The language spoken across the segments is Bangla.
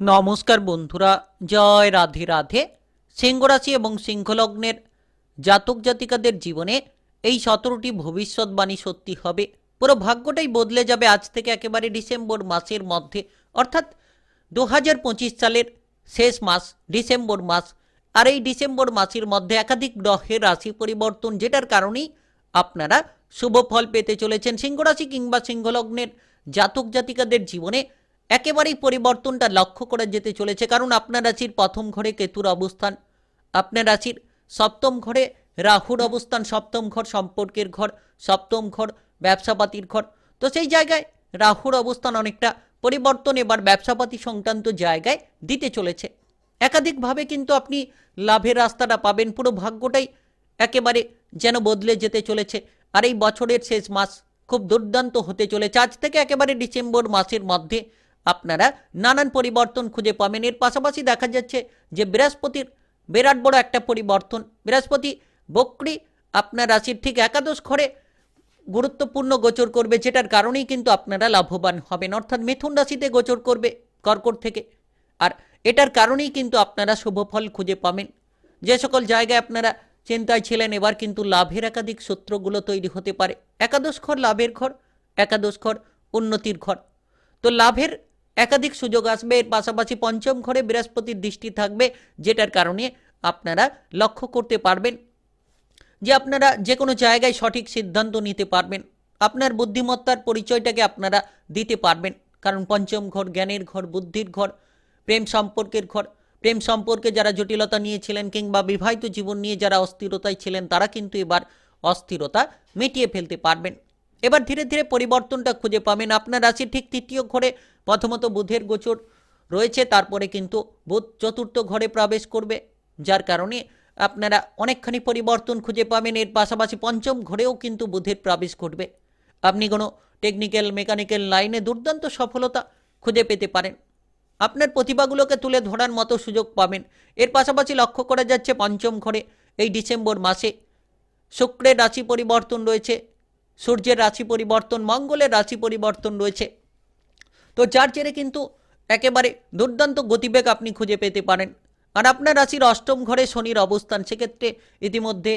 নমস্কার বন্ধুরা, জয় রাধে রাধে। সিংহরাশি এবং সিংহলগ্নের জাতক জাতিকাদের জীবনে এই সতেরোটি ভবিষ্যৎবাণী সত্যি হবে। পুরো ভাগ্যটাই বদলে যাবে আজ থেকে একেবারে ডিসেম্বর মাসের মধ্যে। অর্থাৎ দু হাজার পঁচিশ সালের শেষ মাস, ডিসেম্বর মাস। আর এই ডিসেম্বর মাসের মধ্যে একাধিক গ্রহের রাশি পরিবর্তন, যেটার কারণেই আপনারা শুভ ফল পেতে চলেছেন। সিংহরাশি কিংবা সিংহলগ্নের জাতক জাতিকাদের জীবনে একেবারেই পরিবর্তনটা লক্ষ্য করা যেতে চলেছে। কারণ আপনার রাশির প্রথম ঘরে কেতুর অবস্থান, আপনার রাশির সপ্তম ঘরে রাহুর অবস্থান, সপ্তম ঘর সম্পর্কের ঘর, সপ্তম ঘর ব্যবসাপাতির ঘর। তো সেই জায়গায় রাহুর অবস্থান অনেকটা পরিবর্তন এবার ব্যবসাপাতি সংক্রান্ত জায়গায় দিতে চলেছে। একাধিকভাবে কিন্তু আপনি লাভের রাস্তাটা পাবেন। পুরো ভাগ্যটাই একেবারে যেন বদলে যেতে চলেছে। আর এই বছরের শেষ মাস খুব দুর্দান্ত হতে চলেছে। আজ থেকে একেবারে ডিসেম্বর মাসের মধ্যে আপনারা নানান পরিবর্তন খুঁজে পাবেন। এর পাশাপাশি দেখা যাচ্ছে যে বৃহস্পতির, বিরাট বড় একটা পরিবর্তন। বৃহস্পতি, বক্রি আপনার রাশির ঠিক একাদশ ঘরে গুরুত্বপূর্ণ গোচর করবে, যেটার কারণেই কিন্তু আপনারা লাভবান হবেন। অর্থাৎ মিথুন রাশিতে গোচর করবে কর্কট থেকে। আর এটার কারণেই কিন্তু আপনারা শুভ ফল খুঁজে পাবেন। যে সকল জায়গায় আপনারা চিন্তায় ছিলেন, এবার কিন্তু লাভের একাধিক সূত্রগুলো তৈরি হতে পারে। একাদশ ঘর লাভের ঘর, একাদশ ঘর উন্নতির ঘর। তো লাভের একাধিক সুযোগ আসবে। এর পাশাপাশি পঞ্চম ঘরে বৃহস্পতির দৃষ্টি থাকবে, যেটার কারণে আপনারা লক্ষ্য করতে পারবেন যে আপনারা যে কোনো জায়গায় সঠিক সিদ্ধান্ত নিতে পারবেন। আপনার বুদ্ধিমত্তার পরিচয়টাকে আপনারা দিতে পারবেন। কারণ পঞ্চম ঘর জ্ঞানের ঘর, বুদ্ধির ঘর, প্রেম সম্পর্কের ঘর। প্রেম সম্পর্কে যারা জটিলতা নিয়েছিলেন কিংবা বিবাহিত জীবন নিয়ে যারা অস্থিরতায় ছিলেন, তারা কিন্তু এবার অস্থিরতা মিটিয়ে ফেলতে পারবেন। এবার ধীরে ধীরে পরিবর্তনটা খুঁজে পাবেন। আপনার রাশি ঠিক তৃতীয় ঘরে, প্রথমত বুধের গোচর রয়েছে, তারপরে কিন্তু বুধ চতুর্থ ঘরে প্রবেশ করবে, যার কারণে আপনারা অনেকখানি পরিবর্তন খুঁজে পাবেন। এর পাশাপাশি পঞ্চম ঘরেও কিন্তু বুধের প্রবেশ ঘটবে। আপনি কোনো টেকনিক্যাল মেকানিক্যাল লাইনে দুর্দান্ত সফলতা খুঁজে পেতে পারেন। আপনার প্রতিভাগুলোকে তুলে ধরার মতো সুযোগ পাবেন। এর পাশাপাশি লক্ষ্য করা যাচ্ছে পঞ্চম ঘরে, এই ডিসেম্বর মাসে শুক্রের রাশি পরিবর্তন রয়েছে সূর্যের রাশি পরিবর্তন, মঙ্গলের রাশি পরিবর্তন রয়েছে। তো যার জেরে কিন্তু একেবারে দুর্দান্ত গতিবেগ আপনি খুঁজে পেতে পারেন। আর আপনার রাশির অষ্টম ঘরে শনির অবস্থান, সেক্ষেত্রে ইতিমধ্যে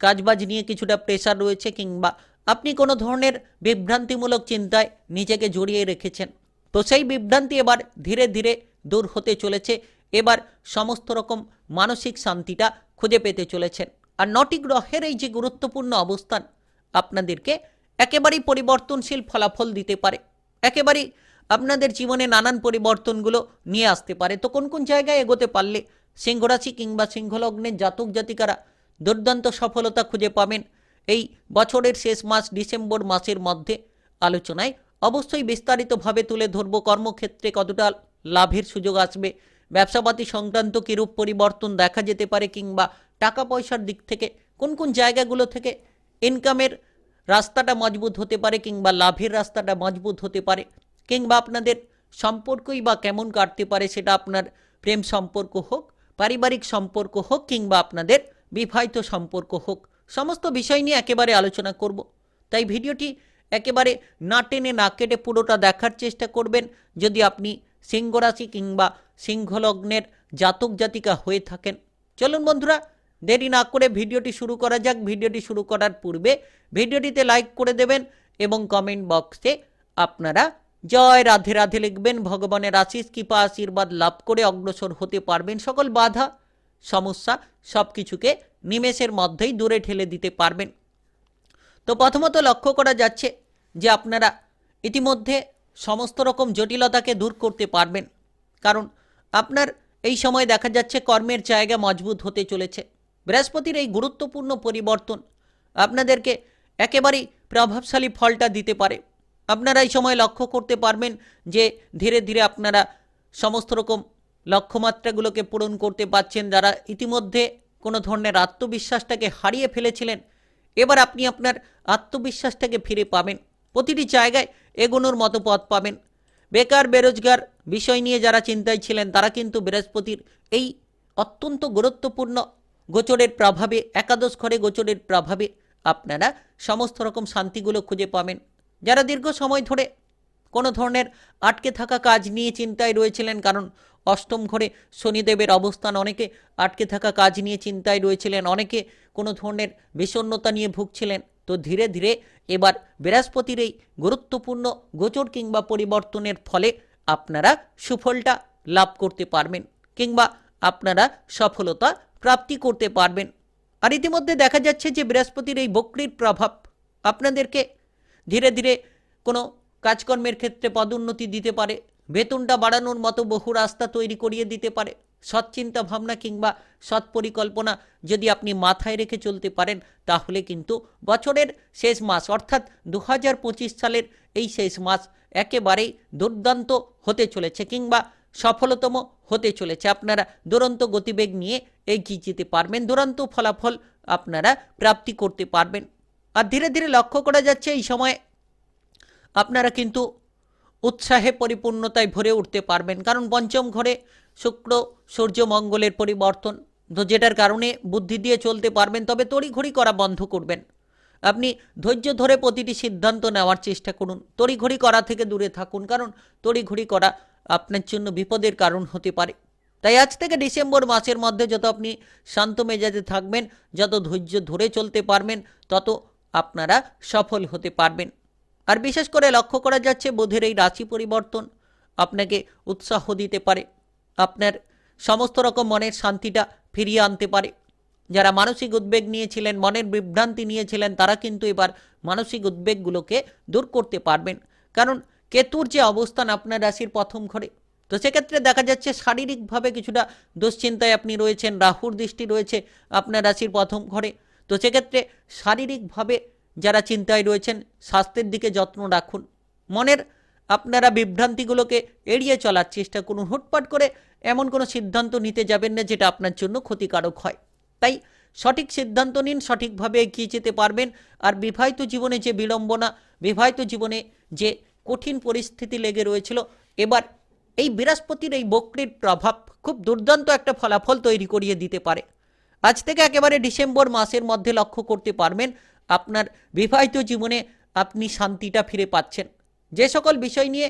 কাজবাজ নিয়ে কিছুটা প্রেশার রয়েছে কিংবা আপনি কোনো ধরনের বিভ্রান্তিমূলক চিন্তায় নিজেকে জড়িয়ে রেখেছেন। তো সেই বিভ্রান্তি এবার ধীরে ধীরে দূর হতে চলেছে। এবার সমস্ত রকম মানসিক শান্তিটা খুঁজে পেতে চলেছেন। আর নটি গ্রহের এই যে গুরুত্বপূর্ণ অবস্থান আপনাদেরকে একেবারেই পরিবর্তনশীল ফলাফল দিতে পারে। একেবারেই আপনাদের জীবনে নানান পরিবর্তনগুলো নিয়ে আসতে পারে। তো কোন কোন জায়গায় এগোতে পারলে সিংহরাশি কিংবা সিংহলগ্নের জাতক জাতিকারা দুর্দান্ত সফলতা খুঁজে পাবেন এই বছরের শেষ মাস ডিসেম্বর মাসের মধ্যে? আলোচনায় অবশ্যই বিস্তারিতভাবে তুলে ধরব কর্মক্ষেত্রে কতটা লাভের সুযোগ আসবে। ব্যবসাপাতি সংক্রান্ত কিরূপ পরিবর্তন দেখা যেতে পারে কিংবা টাকা পয়সার দিক থেকে কোন কোন জায়গাগুলো থেকে ইনকামের রাস্তাটা মজবুত হতে পারে কিংবা লাভের রাস্তাটা মজবুত হতে পারে, কিংবা আপনাদের সম্পর্কই বা কেমন কাটতে পারে সেটা আপনার প্রেম সম্পর্ক হোক, পারিবারিক সম্পর্ক হোক, কিংবা আপনাদের বিবাহিত সম্পর্ক হোক, সমস্ত বিষয় নিয়ে একেবারে আলোচনা করব। তাই ভিডিওটি একেবারে না টেনে না কেটে পুরোটা দেখার চেষ্টা করবেন। যদি আপনি সিংহরাশি কিংবা সিংহলগ্নের জাতক জাতিকা হয়ে থাকেন, চলুন বন্ধুরা দেরি না করে ভিডিওটি শুরু করা যাক। ভিডিওটি শুরু করার পূর্বে ভিডিওটিতে লাইক করে দেবেন এবং কমেন্ট বক্সে আপনারা জয় রাধে রাধে লিখবেন। ভগবানের আশিস কৃপা, আশীর্বাদ লাভ করে অগ্রসর হতে পারবেন। সকল বাধা, সমস্যা সব কিছুকে নিমেষের মধ্যেই দূরে ঠেলে দিতে পারবেন। তো প্রথমত লক্ষ্য করা যাচ্ছে যে আপনারা ইতিমধ্যে সমস্ত রকম জটিলতাকে দূর করতে পারবেন। কারণ আপনার এই সময় দেখা যাচ্ছে কর্মের জায়গা মজবুত হতে চলেছে। বৃহস্পতির এই গুরুত্বপূর্ণ পরিবর্তন আপনাদেরকে একেবারেই প্রভাবশালী ফলটা দিতে পারে। আপনারা এই সময় লক্ষ্য করতে পারবেন যে ধীরে ধীরে আপনারা সমস্ত রকম লক্ষ্যমাত্রাগুলোকে পূরণ করতে পারছেন, যারা ইতিমধ্যে কোনো ধরনের আত্মবিশ্বাসটাকে হারিয়ে ফেলেছিলেন। এবার আপনি আপনার আত্মবিশ্বাসটাকে ফিরে পাবেন। প্রতিটি জায়গায় এগোনোর মতো পথ পাবেন। বেকার, বেরোজগার বিষয় নিয়ে যারা চিন্তায় ছিলেন, তারা কিন্তু বৃহস্পতির এই অত্যন্ত গুরুত্বপূর্ণ গোচরের প্রভাবে, একাদশ ঘরে গোচরের প্রভাবে আপনারা সমস্ত রকম শান্তিগুলো খুঁজে পাবেন। যারা দীর্ঘ সময় ধরে কোনো ধরনের আটকে থাকা কাজ নিয়ে চিন্তায় রয়েছিলেন, কারণ অষ্টম ঘরে শনিদেবের অবস্থান, অনেকে আটকে থাকা কাজ নিয়ে চিন্তায় রয়েছিলেন, অনেকে কোনো ধরনের বিষণ্ণতা নিয়ে ভুগছিলেন, তো ধীরে ধীরে এবার বৃহস্পতির এই গুরুত্বপূর্ণ গোচর কিংবা পরিবর্তনের ফলে আপনারা সুফলটা লাভ করতে পারবেন, কিংবা আপনারা সফলতা প্রাপ্তি করতে পারবেন। আর ইতিমধ্যে দেখা যাচ্ছে যে বৃহস্পতির এই বক্রির প্রভাব আপনাদেরকে ধীরে ধীরে কোনো কাজকর্মের ক্ষেত্রে পদোন্নতি দিতে পারে, বেতনটা বাড়ানোর মতো বহু রাস্তা তৈরি করিয়ে দিতে পারে সৎ চিন্তা ভাবনা কিংবা সৎ পরিকল্পনা যদি আপনি মাথায় রেখে চলতে পারেন, তাহলে কিন্তু বছরের শেষ মাস অর্থাৎ দু হাজার পঁচিশ সালের এই শেষ মাস একেবারেই দুর্দান্ত হতে চলেছে কিংবা সফলতম হতে চলেছে। আপনারা দুরন্ত গতিবেগ নিয়ে এগিয়ে যেতে পারবেন। দুরন্ত ফলাফল আপনারা প্রাপ্তি করতে পারবেন। আর ধীরে ধীরে লক্ষ্য করা যাচ্ছে, এই সময় আপনারা কিন্তু উৎসাহে পরিপূর্ণতায় ভরে উঠতে পারবেন। কারণ পঞ্চম ঘরে শুক্র, সূর্য, মঙ্গলের পরিবর্তন। যেটার কারণে বুদ্ধি দিয়ে চলতে পারবেন, তবে তড়িঘড়ি করা বন্ধ করবেন। আপনি ধৈর্য ধরে প্রতিটি সিদ্ধান্ত নেওয়ার চেষ্টা করুন। তড়িঘড়ি করা থেকে দূরে থাকুন। কারণ তড়িঘড়ি করা আপনার জন্য বিপদের কারণ হতে পারে। তাই আজ থেকে ডিসেম্বর মাসের মধ্যে যত আপনি শান্ত মেজাজে থাকবেন, যত ধৈর্য ধরে চলতে পারবেন, তত আপনারা সফল হতে পারবেন। আর বিশেষ করে লক্ষ্য করা যাচ্ছে বোধের এই রাশি পরিবর্তন আপনাকে উৎসাহ দিতে পারে। আপনার সমস্ত রকম মনের শান্তিটা ফিরিয়ে আনতে পারে। যারা মানসিক উদ্বেগ নিয়েছিলেন, মনের বিভ্রান্তি নিয়েছিলেন, তারা কিন্তু এবার মানসিক উদ্বেগগুলোকে দূর করতে পারবেন। কারণ কেতুর যে অবস্থান আপনার রাশির প্রথম ঘরে, তো সেক্ষেত্রে দেখা যাচ্ছে শারীরিকভাবে কিছুটা দুশ্চিন্তায় আপনি রয়েছেন, রাহুর দৃষ্টি রয়েছে আপনার রাশির প্রথম ঘরে, তো সেক্ষেত্রে শারীরিকভাবে যারা চিন্তায় রয়েছেন, স্বাস্থ্যের দিকে যত্ন রাখুন। মনের আপনারা বিভ্রান্তিগুলোকে এড়িয়ে চলার চেষ্টা করুন। হুটপাট করে এমন কোনো সিদ্ধান্ত নিতে যাবেন না যেটা আপনার জন্য ক্ষতিকারক হয়। তাই সঠিক সিদ্ধান্ত নিন, সঠিকভাবে এগিয়ে যেতে পারবেন। আর বিবাহিত জীবনে যে বিড়ম্বনা, বিবাহিত জীবনে যে কঠিন পরিস্থিতি লেগে রয়েছিল। এবার এই বৃহস্পতির এই বক্রির প্রভাব খুব দুর্দান্ত একটা ফলাফল তৈরি করিয়ে দিতে পারে। আজ থেকে একেবারে ডিসেম্বর মাসের মধ্যে লক্ষ্য করতে পারবেন, আপনার বিবাহিত জীবনে আপনি শান্তিটা ফিরে পাচ্ছেন। যে সকল বিষয় নিয়ে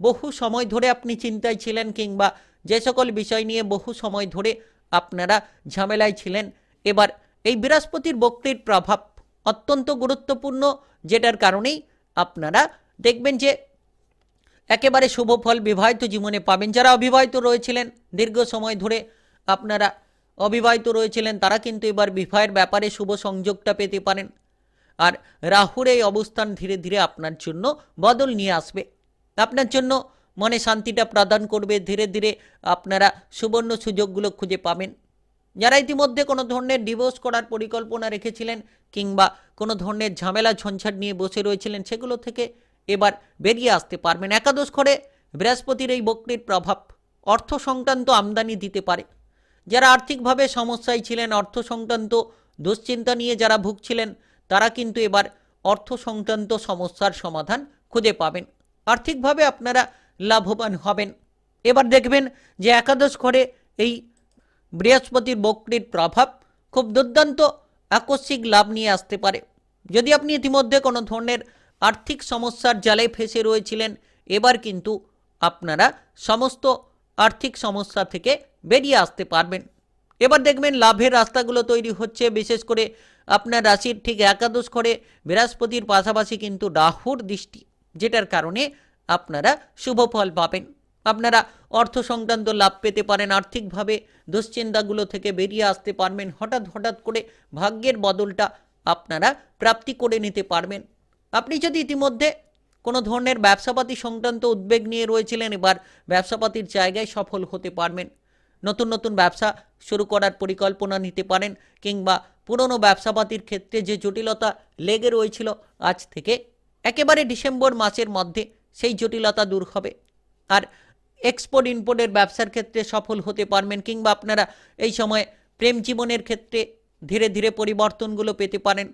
বহু সময় ধরে আপনি চিন্তায় ছিলেন কিংবা যে সকল বিষয় নিয়ে বহু সময় ধরে আপনারা ঝামেলায় ছিলেন, এবার এই বৃহস্পতির বক্রির প্রভাব অত্যন্ত গুরুত্বপূর্ণ, যেটার কারণেই আপনারা দেখবেন যে একেবারে শুভ ফল বিবাহিত জীবনে পাবেন। যারা অবিবাহিত রয়েছিলেন, দীর্ঘ সময় ধরে আপনারা অবিবাহিত রয়েছিলেন, তারা কিন্তু এবার বিবাহের ব্যাপারে শুভ সংযোগটা পেতে পারেন। আর রাহুর এই অবস্থান ধীরে ধীরে আপনার জন্য বদল নিয়ে আসবে। আপনার জন্য মনে শান্তিটা প্রদান করবে, ধীরে ধীরে আপনারা সুবর্ণ সুযোগগুলো খুঁজে পাবেন। যারা ইতিমধ্যে কোনো ধরনের ডিভোর্স করার পরিকল্পনা রেখেছিলেন, কিংবা কোনো ধরনের ঝামেলা ঝঞ্ঝাট নিয়ে বসে রয়েছিলেন, সেগুলো থেকে এবার বেরিয়ে আসতে পারবেন একাদশ ঘরে। বৃহস্পতির এই বক্রির প্রভাব অর্থ সংক্রান্ত আমদানি দিতে পারে। যারা আর্থিকভাবে সমস্যায় ছিলেন, অর্থ সংক্রান্ত দুশ্চিন্তা নিয়ে যারা ভুগছিলেন, তারা কিন্তু এবার অর্থ সংক্রান্ত সমস্যার সমাধান খুঁজে পাবেন। আর্থিকভাবে আপনারা লাভবান হবেন। এবার দেখবেন যে একাদশ ঘরে এই বৃহস্পতির বক্রির প্রভাব খুব দুর্দান্ত আকস্মিক লাভ নিয়ে আসতে পারে। যদি আপনি ইতিমধ্যে কোনো ধরনের আর্থিক সমস্যার জালে ফেসে রয়েছিলেন। এবার কিন্তু আপনারা সমস্ত আর্থিক সমস্যা থেকে বেরিয়ে আসতে পারবেন। এবার দেখবেন লাভের রাস্তাগুলো তৈরি হচ্ছে। বিশেষ করে আপনার রাশির ঠিক একাদশ করে বৃহস্পতির পাশাপাশি কিন্তু রাহুর দৃষ্টি, যেটার কারণে আপনারা শুভ ফল পাবেন। আপনারা অর্থ সংক্রান্ত লাভ পেতে পারেন, আর্থিকভাবে দুশ্চিন্তাগুলো থেকে বেরিয়ে আসতে পারবেন। হঠাৎ হঠাৎ করে ভাগ্যের বদলটা আপনারা প্রাপ্তি করে নিতে পারবেন। আপনি যদি ইতিমধ্যে কোনো ধরনের ব্যবসাপাতি সংক্রান্ত উদ্বেগ নিয়ে রয়েছিলেন, এবার ব্যবসাপাতির জায়গায় সফল হতে পারবেন। নতুন নতুন ব্যবসা শুরু করার পরিকল্পনা নিতে পারেন কিংবা পুরনো ব্যবসাপাতির ক্ষেত্রে যে জটিলতা লেগে রয়েছিল আজ থেকে একেবারে ডিসেম্বর মাসের মধ্যে সেই জটিলতা দূর হবে। আর এক্সপোর্ট, ইম্পোর্টের ব্যবসার ক্ষেত্রে সফল হতে পারবেন কিংবা আপনারা এই সময় প্রেম জীবনের ক্ষেত্রে ধীরে ধীরে পরিবর্তনগুলো পেতে পারেন।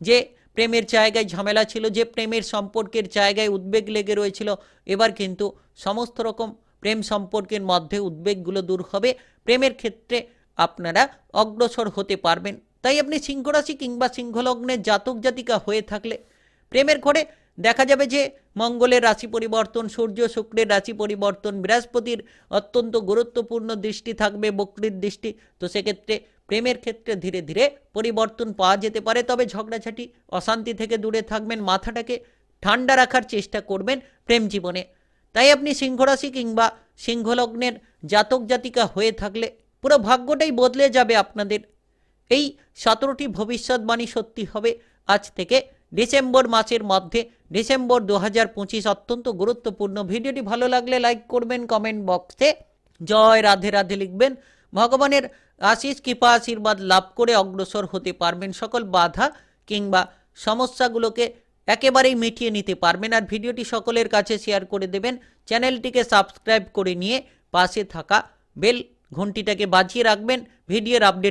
যে প্রেমের জায়গায় ঝামেলা ছিল, যে প্রেমের সম্পর্কের জায়গায় উদ্বেগ লেগে রয়েছিল। এবার কিন্তু সমস্ত রকম প্রেম সম্পর্কের মধ্যে উদ্বেগগুলো দূর হবে। প্রেমের ক্ষেত্রে আপনারা অগ্রসর হতে পারবেন। তাই আপনি সিংহরাশি কিংবা সিংহলগ্নের জাতক জাতিকা হয়ে থাকলে প্রেমের ঘরে দেখা যাবে যে মঙ্গলের রাশি পরিবর্তন, সূর্য শুক্রের রাশি পরিবর্তন, বৃহস্পতির অত্যন্ত গুরুত্বপূর্ণ দৃষ্টি থাকবে, বক্রির দৃষ্টি। তো সেক্ষেত্রে প্রেমের ক্ষেত্রে ধীরে ধীরে পরিবর্তন পাওয়া যেতে পারে, তবে ঝগড়াঝাটি, অশান্তি থেকে দূরে থাকবেন, মাথাটাকে ঠান্ডা রাখার চেষ্টা করবেন প্রেম জীবনে। তাই আপনি সিংহরাশি কিংবা সিংহলগ্নের জাতক জাতিকা হয়ে থাকলে পুরো ভাগ্যটাই বদলে যাবে আপনাদের। এই সতেরোটি ভবিষ্যৎবাণী সত্যি হবে। আজ থেকে ডিসেম্বর মাসের মধ্যে ডিসেম্বর দু হাজার পঁচিশ অত্যন্ত গুরুত্বপূর্ণ। ভিডিওটি ভালো লাগলে লাইক করবেন, কমেন্ট বক্সে জয় রাধে রাধে লিখবেন। ভগবানের আশিস কৃপা আশীর্বাদ লাভ করে অগ্রসর হতে পারবেন সকল বাধা কিংবা সমস্যাগুলোকে একেবারেই মিটিয়ে নিতে পারবেন। আর ভিডিওটি সকলের কাছে শেয়ার করে দেবেন। চ্যানেলটিকে সাবস্ক্রাইব করে নিয়ে পাশে থাকা বেল ঘন্টিটাকে বাজিয়ে রাখবেন। ভিডিওর আপডেট